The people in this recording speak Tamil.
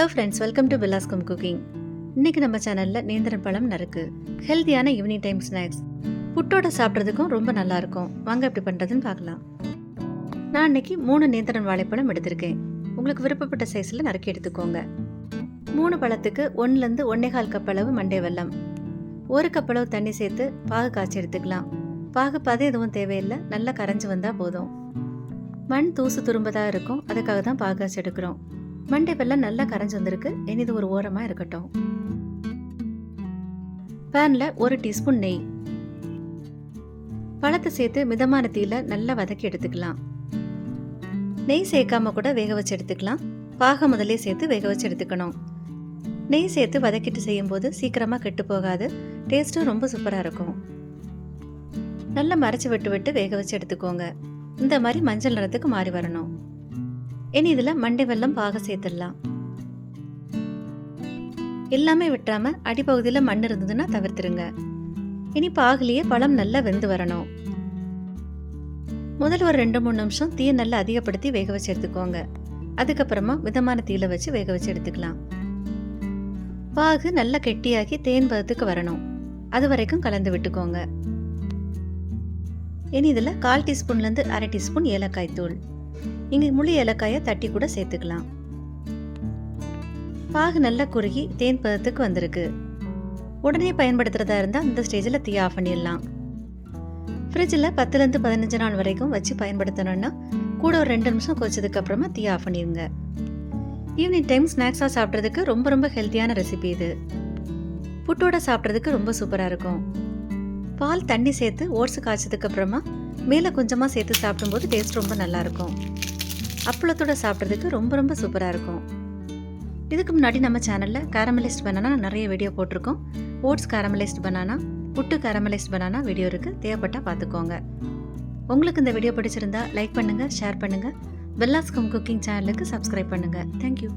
ஹலோ ஃப்ரெண்ட்ஸ் வெல்கம் டு பிலாஸ்கம் குக்கிங் இன்னைக்கு நம்ம சேனலில் நேந்திரன் பழம் நறுக்கு ஹெல்த்தியான ஈவினிங் டைம் ஸ்நாக்ஸ் புட்டோட சாப்பிட்றதுக்கும் ரொம்ப நல்லா இருக்கும். வாங்க எப்படி பண்ணுறதுன்னு பார்க்கலாம். நான் இன்னைக்கு மூணு நேந்திரன் வாழைப்பழம் எடுத்திருக்கேன். உங்களுக்கு விருப்பப்பட்ட சைஸில் நறுக்கி எடுத்துக்கோங்க. மூணு பழத்துக்கு ஒன்றுலேருந்து ஒன்னேகால் கப் அளவு மண்டே வெல்லம். ஒரு கப் அளவு தண்ணி சேர்த்து பாகு காய்ச்சி எடுத்துக்கலாம். பாகு பதம் எதுவும் தேவையில்லை நல்லா கரைஞ்சி வந்தால் போதும். மண் தூசு துரும்பதாக இருக்கும் அதுக்காக தான் பாகு காய்ச்சி எடுக்கிறோம். மண்டை வெள்ளம் நல்லா கரைஞ்சி வந்திருக்கு. இனி இது ஒரு ஓரமாக இருக்கட்டும். பேனில் ஒரு டீஸ்பூன் நெய். பழத்தை சேர்த்து மிதமான தீயில நல்லா வதக்கி எடுத்துக்கலாம். நெய் சேர்க்காம கூட வேக வச்சு எடுத்துக்கலாம். பாக முதலே சேர்த்து வேக வச்சு எடுத்துக்கணும். நெய் சேர்த்து வதக்கிட்டு செய்யும்போது சீக்கிரமாக கெட்டு போகாது. டேஸ்ட்டும் ரொம்ப சூப்பராக இருக்கும். நல்லா மறைச்சு விட்டு விட்டு வேக வச்சு எடுத்துக்கோங்க. இந்த மாதிரி மஞ்சள் நிறத்துக்கு மாறி வரணும். இனி இதில் மண்டை வெல்லம் பாக சேர்த்துடலாம். எல்லாமே விட்டாம அடிப்பகுதியில் மண் இருந்ததுன்னா தவிர்த்துருங்க. இனி பாகுலேயே பழம் நல்லா வெந்து வரணும். முதல்ல ஒரு ரெண்டு மூணு நிமிஷம் தீயை நல்லா அதிகப்படுத்தி வேக வச்சு எடுத்துக்கோங்க. அதுக்கப்புறமா மிதமான தீயில வச்சு வேக வச்சு எடுத்துக்கலாம். பாகு நல்லா கெட்டியாகி தேன் பதத்துக்கு வரணும். அது வரைக்கும் கலந்து விட்டுக்கோங்க. இனி இதில் கால் டீஸ்பூன்லேருந்து அரை டீஸ்பூன் ஏலக்காய் தூள். இங்கே முழு ஏலக்காயை தட்டி கூட சேர்த்துக்கலாம். பாகு நல்லா குறுகி தேன் பதத்துக்கு வந்திருக்கு. உடனே பயன்படுத்துறதா இருந்தால் இந்த ஸ்டேஜில் தீ ஆஃப் பண்ணிடலாம். ஃப்ரிட்ஜில் பத்துலேருந்து பதினஞ்சு நாள் வரைக்கும் வச்சு பயன்படுத்தணும்னா கூட ஒரு ரெண்டு நிமிஷம் கொச்சதுக்கு அப்புறமா தீ ஆஃப் பண்ணிடுங்க. ஈவினிங் டைம் ஸ்நாக்ஸாக சாப்பிட்றதுக்கு ரொம்ப ரொம்ப ஹெல்த்தியான ரெசிபி இது. புட்டோட சாப்பிட்றதுக்கு ரொம்ப சூப்பராக இருக்கும். பால் தண்ணி சேர்த்து ஓட்ஸ் காய்ச்சதுக்கு அப்புறமா மேலே கொஞ்சமாக சேர்த்து சாப்பிடும்போது டேஸ்ட் ரொம்ப நல்லாயிருக்கும் அப்பளத்தோட சாப்பிட்றதுக்கு ரொம்ப ரொம்ப சூப்பராக இருக்கும். இதுக்கு முன்னாடி நம்ம சேனலில் கேரமலைஸ்ட் பனானா நிறைய வீடியோ போட்டிருக்கோம். Oats caramelised banana puttu caramelised banana video இருக்குது தேவைப்பட்டால் பார்த்துக்கோங்க. உங்களுக்கு இந்த வீடியோ பிடிச்சிருந்தா லைக் பண்ணுங்கள் ஷேர் பண்ணுங்கள் பெல்லாஸ்கம் குக்கிங் சேனலுக்கு சப்ஸ்கிரைப் பண்ணுங்கள் தேங்க்யூ